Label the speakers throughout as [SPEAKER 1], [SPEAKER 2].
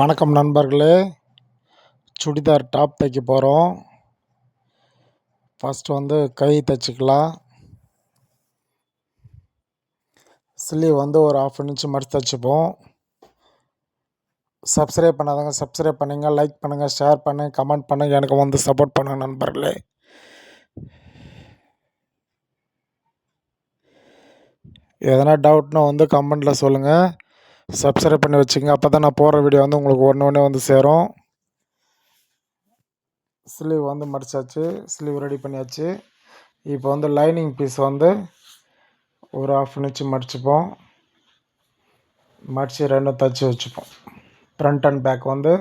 [SPEAKER 1] வணக்கம் நண்பர்களே. சுடிதார் டாப் தைக்க போகிறோம் ஃபஸ்ட்டு வந்து கை தைச்சிக்கலாம். ஸ்லீவ் வந்து ஒரு ஆஃப் இன்ச்சு மடித்து தைச்சிப்போம். சப்ஸ்கிரைப் பண்ணாதவங்க சப்ஸ்கிரைப் பண்ணுங்க லைக் பண்ணுங்கள் ஷேர் பண்ணுங்கள் கமெண்ட் பண்ணுங்கள் எனக்கு வந்து சப்போர்ட் பண்ணுங்கள் நண்பர்களே. எதனா டவுட்னா வந்து கமெண்டில் சொல்லுங்கள் சப்ஸ்கிரைப் பண்ணி வச்சுங்க அப்போ தான் நான் போடுற வீடியோ வந்து உங்களுக்கு ஒன்று ஒன்றே வந்து சேரும். ஸ்லீவ் வந்து மடிச்சாச்சு. ஸ்லீவ் ரெடி பண்ணியாச்சு. இப்போ வந்து லைனிங் பீஸ் வந்து ஒரு ஆஃப் இன்ச்சு மடிச்சுப்போம். மடித்து ரெண்டும் தைச்சி வச்சுப்போம். ஃப்ரண்ட் அண்ட் பேக் வந்து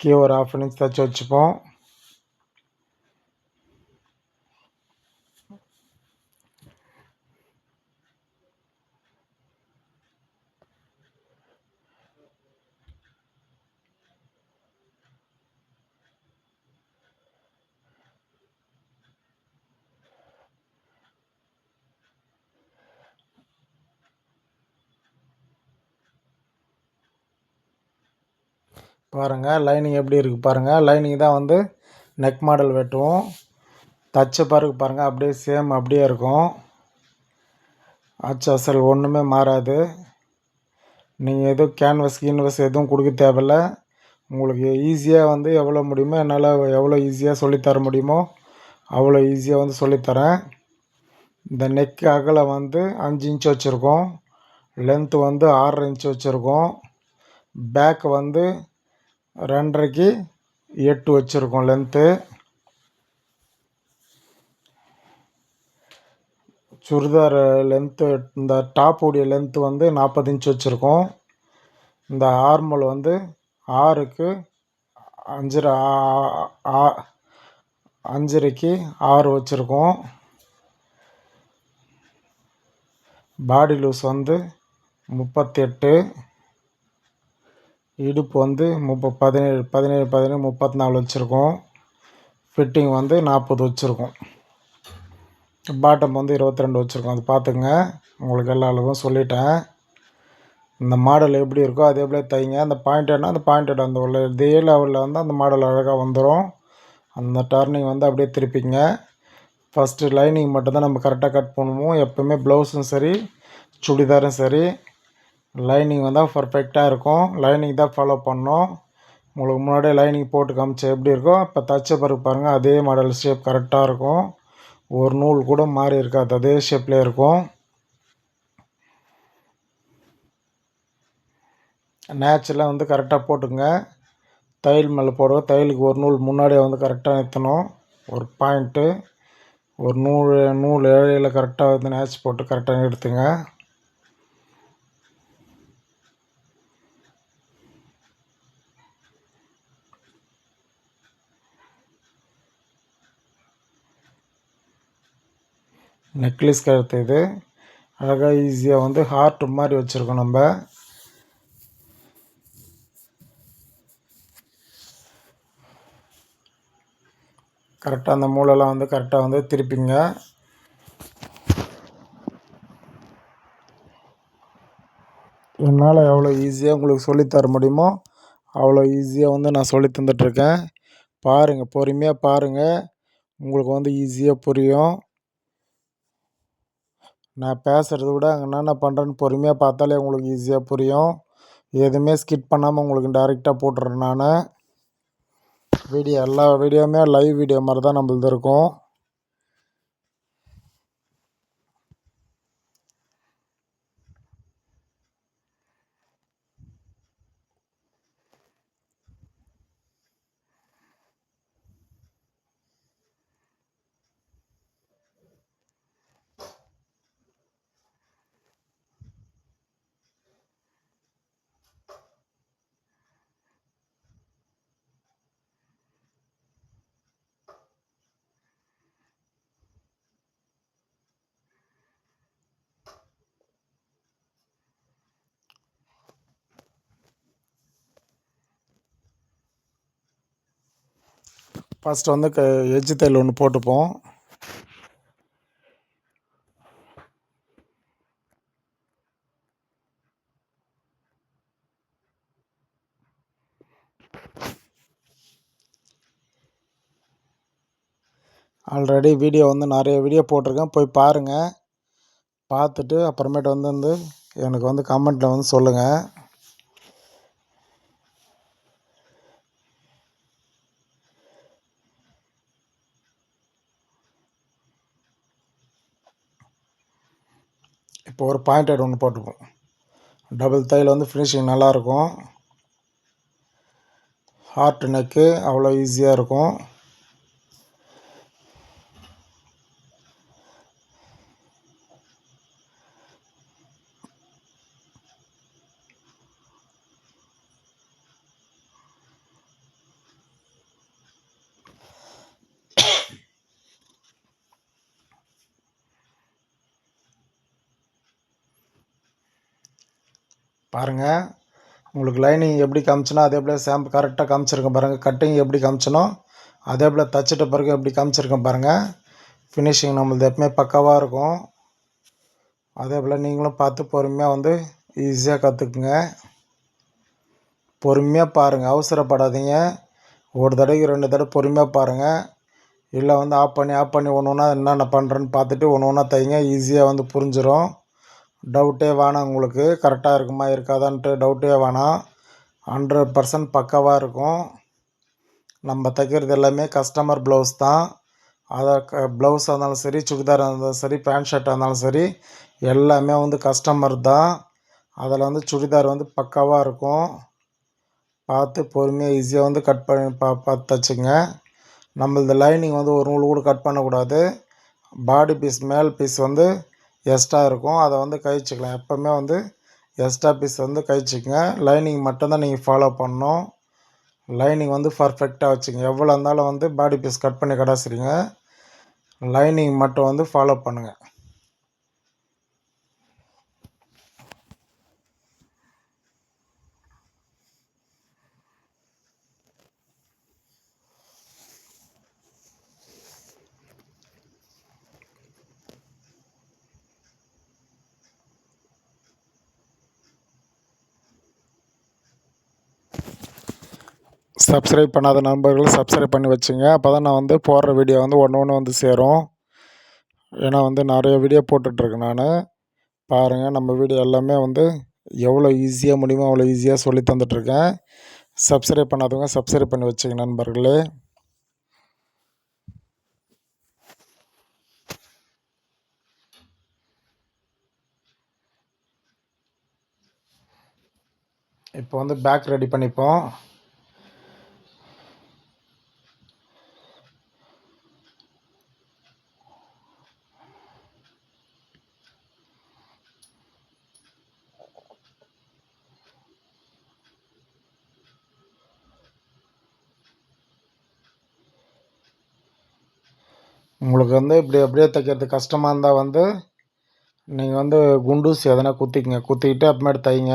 [SPEAKER 1] கீ ஒரு ஆஃப் இன்ச் தைச்சி வச்சுப்போம். பாருங்கள் லைனிங் எப்படி இருக்குது பாருங்கள் லைனிங் தான் வந்து நெக் மாடல் வெட்டுவோம். தச்ச பாருக்கு பாருங்கள் அப்படியே சேம் அப்படியே இருக்கும். அச்சு அசல் ஒன்றுமே மாறாது. நீங்கள் எதுவும் கேன்வஸ் கீன்வஸ் எதுவும் கொடுக்க தேவையில்ல. உங்களுக்கு ஈஸியாக வந்து எவ்வளோ முடியுமோ என்னால் எவ்வளோ ஈஸியாக சொல்லித்தர முடியுமோ அவ்வளோ ஈஸியாக வந்து சொல்லித்தரேன் இந்த நெக் அகலம் வந்து அஞ்சு இன்ச் வச்சுருக்கோம். லென்த்து வந்து ஆறரை இன்ச் வச்சுருக்கோம். பேக் வந்து ரெண்டரைக்கு எட்டு வச்சுருக்கோம் லென்த்து சுடிதார் லென்த்து இந்த டாப்புடைய லென்த்து வந்து நாற்பது இன்ச் வச்சுருக்கோம். இந்த ஆர்மல் வந்து ஆறுக்கு அஞ்சரை அஞ்சரைக்கு ஆறு வச்சுருக்கோம். பாடி லூஸ் வந்து முப்பத்தெட்டு. இடுப்பு வந்து முப்ப பதினேழு பதினேழு பதினேழு முப்பத்தி நாலு வச்சுருக்கோம். ஃபிட்டிங் வந்து நாற்பது வச்சுருக்கோம். பாட்டம் வந்து இருபத்தி ரெண்டு வச்சுருக்கோம். அது பார்த்துங்க உங்களுக்கு எல்லா அளவும் சொல்லிட்டேன். இந்த மாடல் எப்படி இருக்கோ அதே போல் தைங்க. அந்த பாயிண்டட்னா அந்த பாயிண்டட் அந்த உள்ள இதே லெவலில் வந்து அந்த மாடல் அழகாக வந்துடும் அந்த டர்னிங் வந்து அப்படியே திருப்பிங்க. ஃபஸ்ட்டு லைனிங் மட்டும்தான் நம்ம கரெக்டாக கட் பண்ணுவோம். எப்போவுமே ப்ளவுஸும் சரி சுடிதாரும் சரி. லைனிங் வந்தால் பர்ஃபெக்டாக இருக்கும். லைனிங் தான் ஃபாலோ பண்ணோம். உங்களுக்கு முன்னாடியே லைனிங் போட்டு காமிச்சா எப்படி இருக்கும்? இப்போ தச்ச பிறகு பாருங்கள் அதே மாடல் ஷேப் கரெக்டாக இருக்கும். ஒரு நூல் கூட மாறி இருக்காது. அதே ஷேப்லேயே இருக்கும். நேச்சுரலாக வந்து கரெக்டாக போட்டுங்க தையல் மேலே போடுவோம் தையலுக்கு ஒரு நூல் முன்னாடியே வந்து கரெக்டாக நிறுத்தணும். ஒரு பாயிண்ட்டு ஒரு நூல் நூல் ஏழையில் கரெக்டாக வந்து நேச்சு போட்டு கரெக்டாக நிறுத்துங்க நெக்லஸ் கழுத்து இது. அழகாக ஈஸியாக வந்து ஹார்ட் மாதிரி வச்சுருக்கோம் நம்ம. கரெக்டாக அந்த மூளைலாம் வந்து கரெக்டாக வந்து திருப்பிங்க. என்னால் எவ்வளோ ஈஸியாக உங்களுக்கு சொல்லித்தர முடியுமோ அவ்வளோ ஈஸியாக வந்து நான் சொல்லி தந்துட்டுருக்கேன் பாருங்கள் பொறுமையாக பாருங்கள் உங்களுக்கு வந்து ஈஸியாக புரியும். நான் பேசுகிறத விட அங்கே என்னென்ன பண்ணுறேன்னு பொறுமையாக பார்த்தாலே உங்களுக்கு ஈஸியாக புரியும். எதுவுமே ஸ்கிப் பண்ணாமல் உங்களுக்கு டேரெக்டாக போட்டுறேன் நான். வீடியோ எல்லா வீடியோவுமே லைவ் வீடியோ மாதிரி தான் நம்மளுது இருக்கும். ஃபஸ்ட்டு வந்து க எஜ்ஜு தையல் ஒன்று போட்டுப்போம். ஆல்ரெடி வீடியோ வந்து நிறைய வீடியோ போட்டிருக்கேன். போய் பாருங்கள் பார்த்துட்டு அப்புறமேட்டு வந்து வந்து எனக்கு வந்து கமெண்ட்டில் வந்து சொல்லுங்கள் இப்போ ஒரு பாயிண்டட் ஒன்று போட்டுப்போம் டபுள் தையில் வந்து ஃபினிஷிங் நல்லாயிருக்கும். ஹார்ட் நெக்கு அவ்வளோ ஈஸியாக இருக்கும். பாருங்கள் உங்களுக்கு லைனிங் எப்படி காமிச்சனோ அதே போல் சாம்பிள் கரெக்டாக காமிச்சிருக்கேன் பாருங்கள் கட்டிங் எப்படி காமிச்சனோ அதே போல் தச்சிட்ட பிறகு எப்படி காமிச்சிருக்கேன் பாருங்கள் ஃபினிஷிங் நம்மளது எப்பவுமே பக்காவாக இருக்கும். அதே போல் நீங்களும் பார்த்து பொறுமையாக வந்து ஈஸியாக கற்றுக்குங்க பொறுமையாக பாருங்கள் அவசரப்படாதீங்க. ஒரு தடவைக்கு ரெண்டு தடவை பொறுமையாக பாருங்கள் இல்லை வந்து ஆஃப் பண்ணி ஆஃப் பண்ணி ஒன்று ஒன்றா என்னென்ன பண்ணுறேன்னு பார்த்துட்டு ஒன்று ஒன்றா தைங்க ஈஸியாக வந்து புரிஞ்சிடும் டவுட்டே வேணாம் உங்களுக்கு. கரெக்டாக இருக்குமா இருக்காதான்ட்டு டவுட்டே வேணாம். ஹண்ட்ரட் பர்சன்ட் பக்காவாக இருக்கும். நம்ம தைக்கிறது எல்லாமே கஸ்டமர் ப்ளவுஸ் தான். அதை க ப்ளவுஸாக இருந்தாலும் சரி சுடிதாராக இருந்தாலும் சரி பேண்ட் ஷர்ட்டாக இருந்தாலும் சரி எல்லாமே வந்து கஸ்டமர் தான். அதில் வந்து சுடிதார் வந்து பக்காவாக இருக்கும். பார்த்து பொறுமையாக ஈஸியாக வந்து கட் பண்ணி பா பார்த்து தைச்சிங்க. நம்மளது லைனிங் வந்து ஒரு நூல் கூட கட் பண்ணக்கூடாது. பாடி பீஸ் மேல் பீஸ் வந்து எக்ஸ்ட்ரா இருக்கும். அதை வந்து கழிச்சிக்கலாம். எப்போவுமே வந்து எக்ஸ்ட்ரா பீஸ் வந்து கழிச்சிக்கங்க. லைனிங் மட்டும்தான் நீங்கள் ஃபாலோ பண்ணணும். லைனிங் வந்து பர்ஃபெக்டாக வச்சுங்க எவ்வளோ இருந்தாலும் வந்து பாடி பீஸ் கட் பண்ணி கடாசிடுங்க. லைனிங் மட்டும் வந்து ஃபாலோ பண்ணுங்கள் சப்ஸ்கிரைப் பண்ணாத நண்பர்கள் சப்ஸ்கிரைப் பண்ணி வச்சுங்க. அப்போ தான் நான் வந்து போடுற வீடியோ வந்து ஒன்று ஒன்று வந்து சேரும். ஏன்னா வந்து நிறைய வீடியோ போட்டுட்ருக்கேன் நான். பாருங்கள் நம்ம வீடியோ எல்லாமே வந்து எவ்வளோ ஈஸியாக முடியுமோ அவ்வளோ ஈஸியாக சொல்லி தந்துட்டுருக்கேன் சப்ஸ்கிரைப் பண்ணாதவங்க சப்ஸ்கிரைப் பண்ணி வச்சுங்க நண்பர்களே. இப்போ வந்து பேக் ரெடி பண்ணிப்போம். உங்களுக்கு வந்து இப்படி அப்படியே தைக்கிறது கஷ்டமாக இருந்தால் வந்து நீங்கள் வந்து குண்டூசி எதனா குத்திக்கங்க. குத்திக்கிட்டு அப்புறமேட்டு தைங்க.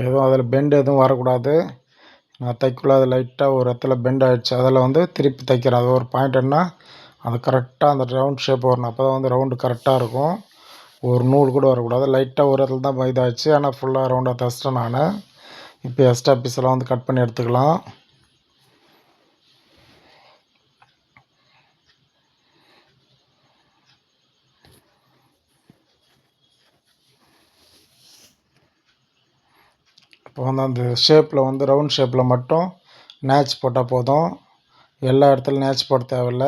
[SPEAKER 1] எதுவும் அதில் பெண்டு எதுவும் வரக்கூடாது. நான் தைக்கக்குள்ள அது லைட்டாக ஒரு இடத்துல பெண்ட் ஆகிடுச்சு அதில் வந்து திருப்பி தைக்கிறேன். அது ஒரு பாயிண்ட் என்ன அது கரெக்டாக அந்த ரவுண்ட் ஷேப் வரணும் அப்போ தான் வந்து ரவுண்டு கரெக்டாக இருக்கும். ஒரு நூல் கூட வரக்கூடாது. லைட்டாக ஒரு இடத்துல தான் இதாகிடுச்சு ஆனால் ஃபுல்லாக ரவுண்டாக தைச்சிட்டேன் நான். இப்போ எக்ஸ்ட்ரா பீஸெல்லாம் வந்து கட் பண்ணி எடுத்துக்கலாம். இப்போ வந்து அந்த ஷேப்பில் வந்து ரவுண்ட் ஷேப்பில் மட்டும் நேச் போட்டால் போதும். எல்லா இடத்துலையும் நேச் போட தேவையில்ல.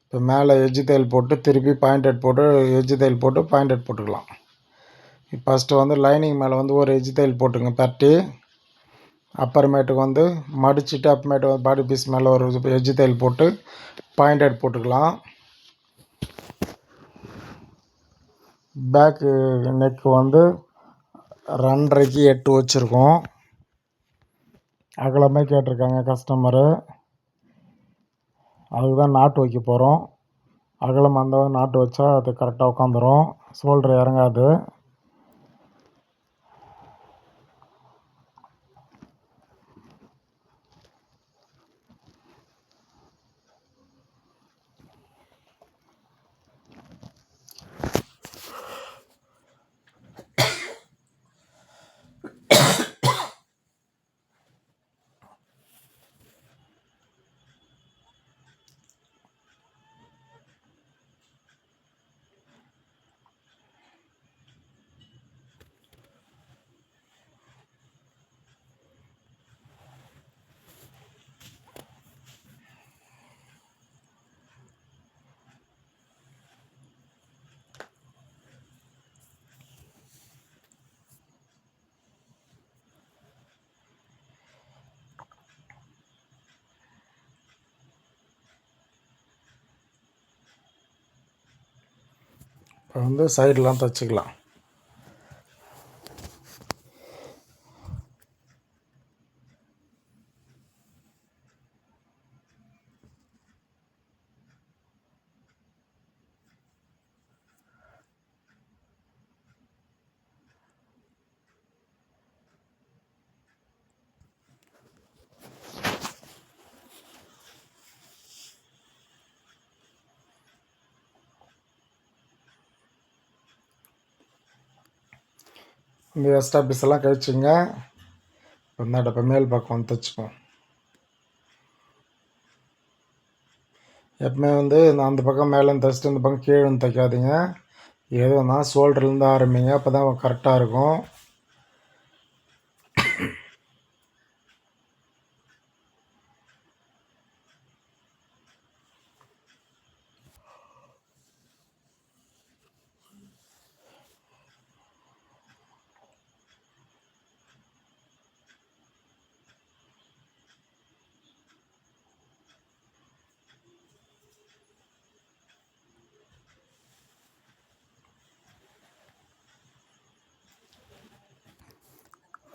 [SPEAKER 1] இப்போ மேலே எஜ்ஜு தையல் போட்டு திருப்பி பாயிண்டட் போட்டு எஜ்ஜு தையல் போட்டு பாயிண்டட் போட்டுக்கலாம். இப்போ ஃபஸ்ட்டு வந்து லைனிங் மேலே வந்து ஒரு எஜ்ஜு தையல் போட்டுங்க பட்டி அப்புறமேட்டுக்கு வந்து மடிச்சுட்டு அப்புறமேட்டு வந்து பாடி பீஸ் மேலே ஒரு எஜ்ஜு தையல் போட்டு பாயிண்டட் போட்டுக்கலாம். பேக்கு நெக்கு வந்து ரெண்டரைக்கு எட்டு வச்சுருக்கோம். அகலமே கேட்டிருக்காங்க கஸ்டமரு அதுக்கு தான் நாட்டு வைக்க போகிறோம் அகலம் அந்த நாட்டு வச்சா அது கரெக்டாக உட்காந்துரும். சோல்ட்ரு இறங்காது. அப்புறம் வந்து சைடெலாம் தைச்சிக்கலாம். இந்த எக்ஸ்ட்ரா பீஸ் எல்லாம் கழிச்சிங்க. இந்தாண்ட இப்போ மேல் பக்கம் வந்து தைச்சிப்போம். எப்பவுமே வந்து அந்த பக்கம் மேலேருந்து தைச்சிட்டு இந்த பக்கம் கீழே தைக்காதீங்க. எதுவும்னா ஷோல்டர்லேருந்து ஆரம்பிங்க அப்போ தான் கரெக்டாக இருக்கும்.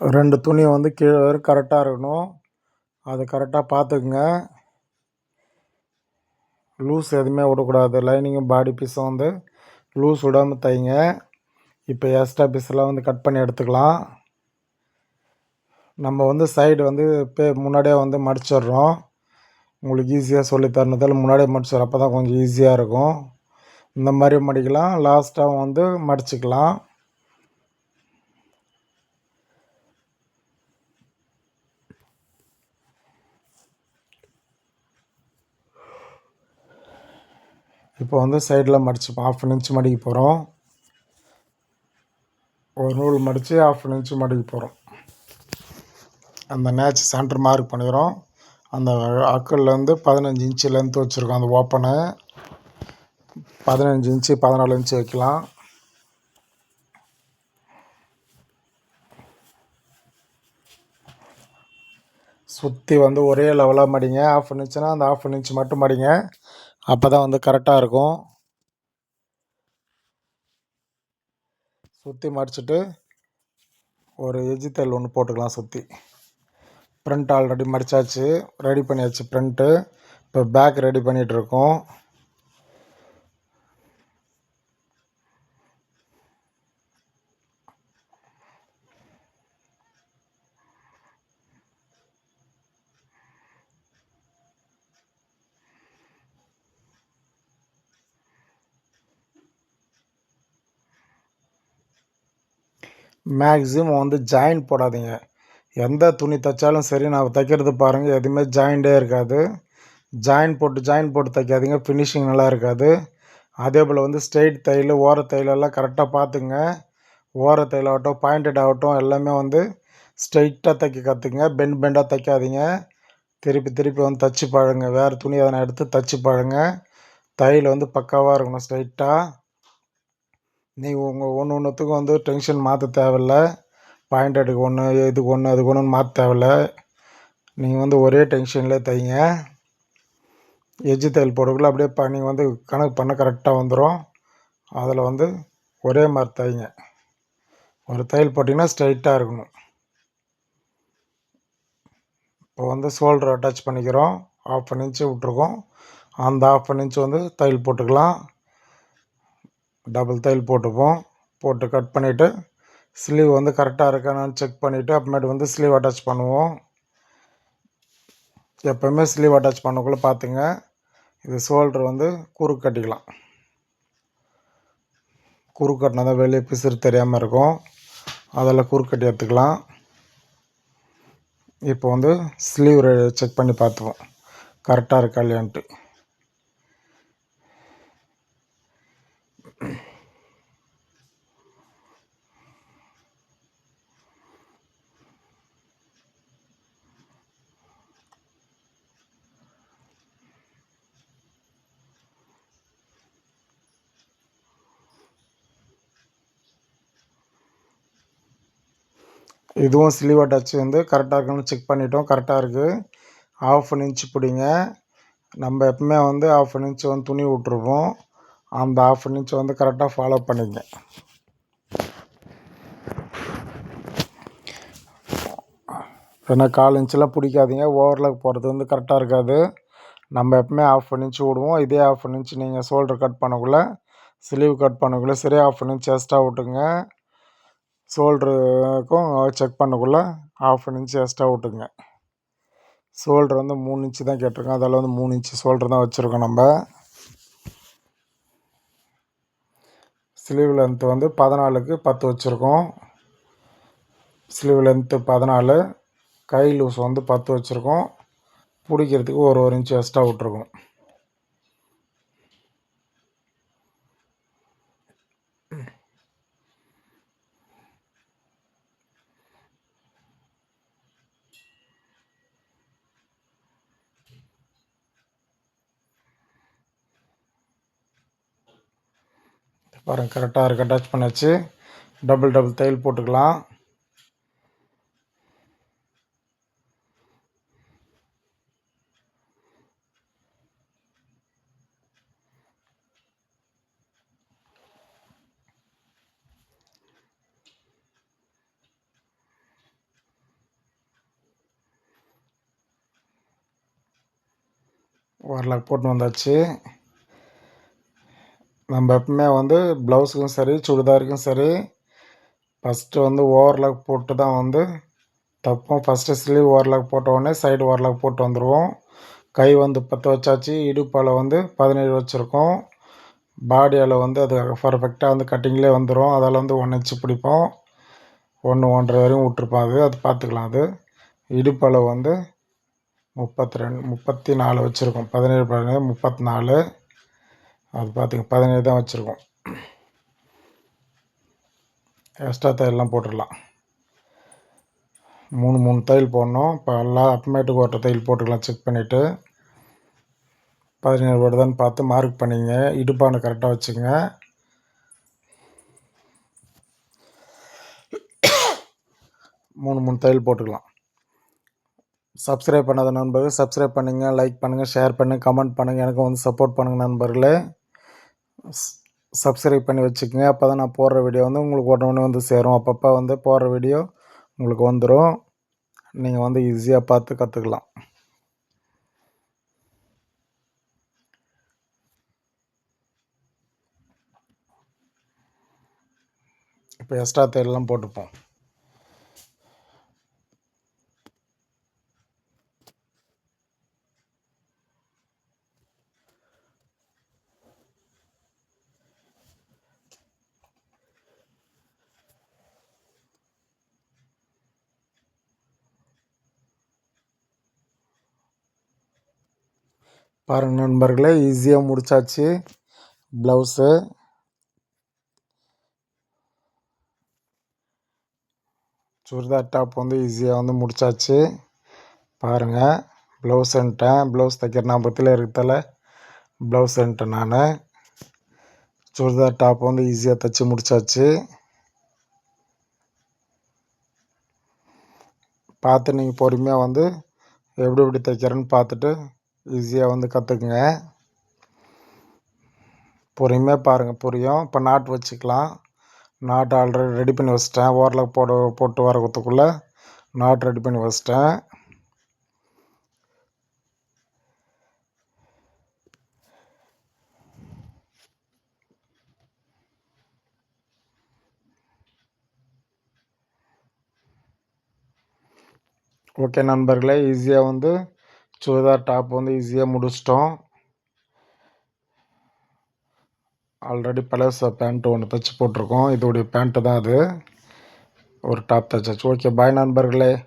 [SPEAKER 1] ரெண்டு துணியை வந்து கீழே வரும் கரெக்டாக இருக்கணும். அது கரெக்டாக பார்த்துக்குங்க லூஸ் எதுவுமே விடக்கூடாது. லைனிங்கும் பாடி பீஸும் வந்து லூஸ் விடாமல் தைங்க. இப்போ எக்ஸ்ட்ரா பீஸ்லாம் வந்து கட் பண்ணி எடுத்துக்கலாம். நம்ம வந்து சைடு வந்து இப்போ முன்னாடியே வந்து மடிச்சிடுறோம். உங்களுக்கு ஈஸியாக சொல்லி தரணுதால் முன்னாடியே மடிச்சிடுறோம் அப்போ தான் கொஞ்சம் ஈஸியாக இருக்கும். இந்த மாதிரி மடிக்கலாம். லாஸ்ட்டாகவும் வந்து மடிச்சுக்கலாம். இப்போ வந்து சைடில் மடித்து ஆஃப் இன்ச் மடிக்க போகிறோம் ஒரு நூல் மடித்து ஆஃப் இன்ச் மடிக்க போகிறோம் அந்த நேச் சென்டர் மார்க் பண்ணிடுறோம். அந்த அக்கல்லேருந்து பதினஞ்சு இன்ச்சு லென்த் வச்சுருக்கோம். அந்த ஓப்பனை பதினஞ்சு இன்ச்சு பதினாலு இன்ச்சு வைக்கலாம். சுற்றி வந்து ஒரே லெவலாக மடிங்க. ஆஃப் இன்ச்சுனா அந்த ஆஃப் இன்ச் மட்டும் மடிங்க. அப்போ தான் வந்து கரெக்டாக இருக்கும். சுற்றி மடிச்சுட்டு ஒரு எஜித்தல் தையல் ஒன்று போட்டுக்கலாம் சுற்றி ப்ரிண்ட் ஆல்ரெடி மடித்தாச்சு ரெடி பண்ணியாச்சு ப்ரிண்ட்டு இப்போ பேக் ரெடி பண்ணிகிட்ருக்கோம் மேக்ஸிமம் வந்து ஜாயின் போடாதீங்க. எந்த துணி தைச்சாலும் சரி நான் தைக்கிறது பாருங்கள் எதுவுமே ஜாயிண்டே இருக்காது. ஜாயின் போட்டு ஜாயின் போட்டு தைக்காதீங்க ஃபினிஷிங் நல்லா இருக்காது. அதே போல் வந்து ஸ்ட்ரெயிட் தையல் ஓர தையலெல்லாம் கரெக்டாக பார்த்துங்க ஓர தையல் ஆகட்டும் பாயிண்டட் ஆகட்டும் எல்லாமே வந்து ஸ்ட்ரெயிட்டாக தைக்க கற்றுக்குங்க பெண்ட் பெண்டாக தைக்காதீங்க. திருப்பி திருப்பி வந்து தச்சு பாருங்க வேறு துணி எதனா எடுத்து தச்சு பழங்க தையல் வந்து பக்காவாக இருக்கணும் ஸ்ட்ரைட்டாக நீங்கள் உங்கள் ஒன்று ஒன்றுத்துக்கும் வந்து டென்ஷன் மாற்ற தேவையில்ல. பாயிண்ட் எடுக்க ஒன்று இதுக்கு ஒன்று அதுக்கு ஒன்றுன்னு மாற்ற தேவையில்ல. நீங்கள் வந்து ஒரே டென்ஷனில் தைங்க. எஜ்ஜு தையல் போடக்குள்ள அப்படியே ப நீங்கள் வந்து கணக்கு பண்ண கரெக்டாக வந்துடும் அதில் வந்து ஒரே மாதிரி தைங்க. ஒரு தையல் போட்டிங்கன்னா ஸ்ட்ரைட்டாக இருக்கணும். இப்போ வந்து ஷோல்டர் அட்டாச் பண்ணிக்கிறோம். ஆஃப் அன் இன்ச்சு விட்ருக்கோம் அந்த ஆஃப் அன் இன்ச் வந்து தையல் போட்டுக்கலாம். டபுள் தையல் போட்டுப்போம். போட்டு கட் பண்ணிவிட்டு ஸ்லீவ் வந்து கரெக்டாக இருக்கானான்னு செக் பண்ணிவிட்டு அப்புறமேட்டு வந்து ஸ்லீவ் அட்டாச் பண்ணுவோம். எப்போவுமே ஸ்லீவ் அட்டாச் பண்ணக்குள்ளே பார்த்துங்க இது ஷோல்ட்ரு வந்து குறுக்கு கட்டிக்கலாம். குறுக்கு கட்டினா தான் வெளியே பிசுறு தெரியாமல் இருக்கும். அதில் குறுக்கு கட்டி எடுத்துக்கலாம். இப்போ வந்து ஸ்லீவ் செக் பண்ணி பார்த்துப்போம். கரெக்டாக இருக்கா இல்லையான்ட்டு. இதுவும் ஸ்லீவ் அட்டாச் வந்து. கரெக்டாக இருக்குன்னு செக் பண்ணிட்டோம். கரெக்டாக இருக்குது ஆஃப் அன் இன்ச் பிடிங்க. நம்ம எப்பவுமே வந்து ஆஃப் அன் இன்ச் வந்து துணி விட்ருப்போம் அந்த ஆஃப் இன்ச் வந்து கரெக்டாக ஃபாலோ பண்ணிங்க. ஏன்னா கால் இன்ச்செலாம் பிடிக்காதீங்க. ஓவர்லாக் போகிறது வந்து கரெக்டாக இருக்காது. நம்ம எப்பவுமே ஆஃப் இன்ச் விடுவோம். இதே ஆஃப் இன்ச் நீங்கள் ஷோல்டர் கட் பண்ணக்குள்ளே ஸ்லீவ் கட் பண்ணக்குள்ளே சரி ஆஃப் இன்ச் எக்ஸ்ட்ரா விட்டுங்க. ஷோல்டருக்கும் செக் பண்ணக்குள்ளே ஆஃப் இன்ச் எக்ஸ்ட்ரா விட்டுங்க. ஷோல்டர் வந்து மூணு இன்ச்சு தான் கேட்டிருக்கோம் அதில் வந்து மூணு இன்ச்சு ஷோல்டர் தான் வச்சுருக்கோம் நம்ம. ஸ்லீவ் லென்த்து வந்து பதினாலுக்கு பத்து வச்சுருக்கோம். ஸ்லீவ் லென்த்து பதினாலு கை லூஸ் வந்து பத்து வச்சுருக்கோம். பிடிக்கிறதுக்கு ஒரு ஒரு இன்ச்சு எக்ஸ்ட்ரா விட்ருக்கோம் பாருங்கள் கரெக்டாக இருக்க. டச் பண்ணாச்சு. டபுள் டபுள் தையல் போட்டுக்கலாம். வரலாக் போட்டு வந்தாச்சு. நம்ம எப்பவுமே வந்து ப்ளவுஸுக்கும் சரி சுடிதாருக்கும் சரி ஃபஸ்ட்டு வந்து ஓவர்லாக் போட்டு தான் வந்து தப்போம். ஃபஸ்ட்டு ஸ்லீவ் ஓவர்லாக் போட்டவுடனே சைடு ஓவர்லாக் போட்டு வந்துடுவோம் கை வந்து பத்து வச்சாச்சு இடுப்பால் வந்து பதினேழு வச்சுருக்கோம். பாடியால் வந்து அது பர்ஃபெக்டாக வந்து கட்டிங்லேயே வந்துடும் அதால் வந்து ஒன்று இன்ச்சு பிடிப்போம். ஒன்று ஒன்றரை வரையும் விட்ருப்போம் அது. அது பார்த்துக்கலாம் அது. இடுப்பளவு வந்து முப்பத்தி ரெண்டு முப்பத்தி நாலு வச்சுருக்கோம். பதினேழு பதினேழு முப்பத்தி நாலு. அது பார்த்துங்க பதினேழு தான் வச்சுருக்கோம். எக்ஸ்ட்ரா தையல்லாம் போட்டுடலாம். மூணு மூணு தையல் போடணும். இப்போ எல்லாம் அப்புறமேட்டுக்கு ஒரு தையல் போட்டுக்கலாம் செக் பண்ணிவிட்டு பதினேழு வருதான்னு பார்த்து மார்க் பண்ணிங்க. இடுப்பான கரெக்டாக வச்சுங்க. மூணு மூணு தையல் போட்டுக்கலாம். சப்ஸ்கிரைப் பண்ணாத நண்பர்கள் சப்ஸ்கிரைப் பண்ணுங்கள் லைக் பண்ணுங்கள் ஷேர் பண்ணுங்கள் கமெண்ட் பண்ணுங்கள் எனக்கு வந்து சப்போர்ட் பண்ணுங்கள் நண்பர்களே. சப்ஸ்கிரைப் பண்ணி வச்சுக்கோங்க. அப்போ தான் நான் போடுற வீடியோ வந்து உங்களுக்கு உடனே வந்து சேரும். அப்பப்போ வந்து போடுற வீடியோ உங்களுக்கு வந்துடும் நீங்கள் வந்து ஈஸியாக பார்த்து கற்றுக்கலாம் இப்போ எக்ஸ்ட்ரா தேயிலெலாம் போட்டுப்போம். பாருங்கள் நண்பர்களே ஈஸியாக முடித்தாச்சு ப்ளவுஸு சுடிதார் டாப் வந்து ஈஸியாக வந்து முடித்தாச்சு பாருங்கள் ப்ளவுஸுன்ட்டேன் ப்ளவுஸ் தைக்கிற ஞாபகத்தில் இருக்கிறதால ப்ளவுஸுன்ட்டேன் நான். சுடிதார் டாப் வந்து ஈஸியாக தைச்சி முடித்தாச்சு பார்த்து நீங்கள் பொறுமையாக வந்து எப்படி எப்படி தைக்கிறேன்னு பார்த்துட்டு ஈஸியாக வந்து கற்றுக்குங்க பொறுமையாக பாருங்கள் புரியும். இப்போ நாட் வச்சுக்கலாம். நாட்டு ஆல்ரெடி ரெடி பண்ணி வச்சிட்டேன். ஓரளவுக்கு போட போட்டு வரத்துக்குள்ளே நாட் ரெடி பண்ணி வச்சிட்டேன். ஓகே நண்பர்களே ஈஸியாக வந்து சுடிதார் டாப் வந்து ஈஸியாக முடிச்சிட்டோம். ஆல்ரெடி பழச பேண்ட்டு ஒன்று தைச்சி போட்டிருக்கோம். இதோடைய பேண்ட்டு தான் அது. ஒரு டாப் தைச்சாச்சு. ஓகே பாய் நண்பர்களே.